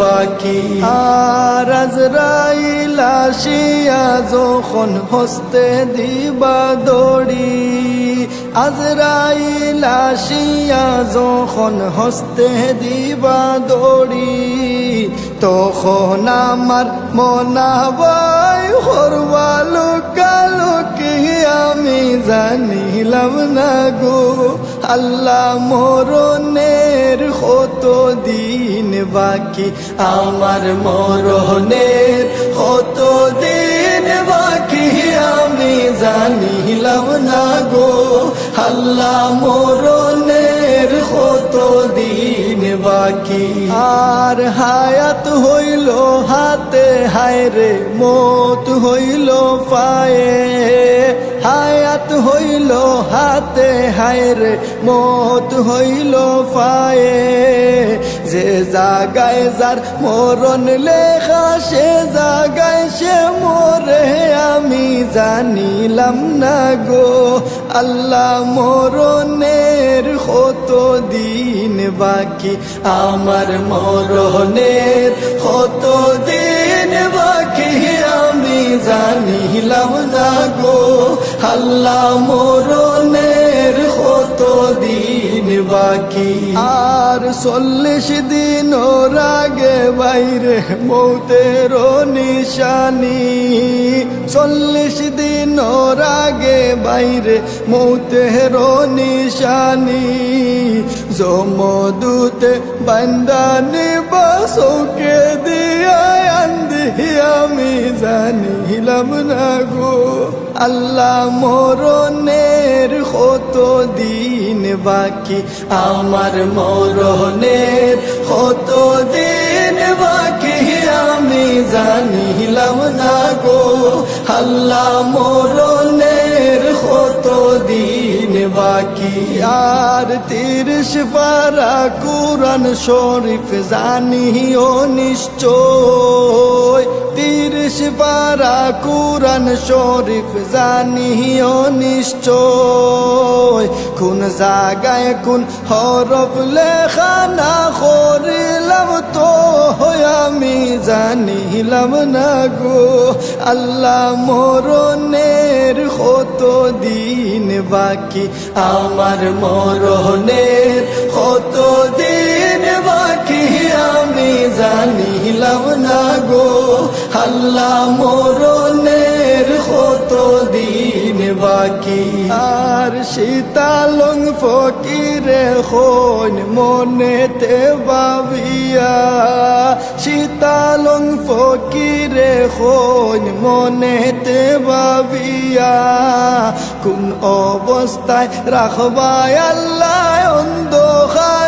বাকি। আর আজরাইল যখন হস্তে দিবা দড়ি, আজরাইল আসিয়া যখন হস্তে দিবা দড়ি, তখন আমার মনাবাই হরবালো কালো কি আমি জানিলাম না গো আল্লাহ মরণের কত দিন বাকি? আমার মরণের কত দিন বাকি? আমি জানিলাম না গো, আল্লাহ মরণের কত দিন বাকি? আর হায়াত হইল হাতে, হায়রে মত হইল পায়ে। হায়াত হইল হাতে হায়রে মত হইল ফায়ে। যে জাগায় যার মরণ লেখা, সে জাগায় সে মরে। আমি জানিলাম না গো, আল্লাহ মরণের কত দিন বাকি। আমার মরণের কত দিন বাকি। জানিলাম না গো। আল্লাহ মরণের কত দিন বাকি। আর চল্লিশ দিন রাগে বাইরে মৌতের নিশানি। চল্লিশ দিন রাগে বাইরে মৌতের নিশানি, জমদূতে বান্দানি বাসকে দিয়া আমি জানিলাম না গো। আল্লাহ মরণের কত দিন বাকি, আমার মরণের কত দিন বাকি আমি জানিলাম না গো। আল্লাহ আর তিরিশ পারা কোরআন শরীফ জানিও নিশ্চয় তিরিশ পারা কোরআন শরীফ জানিও নিশ্চয়। কোন জাগায় কোন হরফ লেখা না করিলাম তো আমি জানিলাম না গো। আল্লাহ মরণের কত দিন বাকি? আমার মরণের কত দিন বাকি? আমি জানিলাম না গো। আল্লাহ মরণের কত দিন বাকি। আর শীতালং ফকিরে হন মনেতে বাবিয়া শীতালং ফকিরে হন মনেতে বাবিয়া কোন অবস্থায় রাখবাই আল্লাহ অন্ধকারে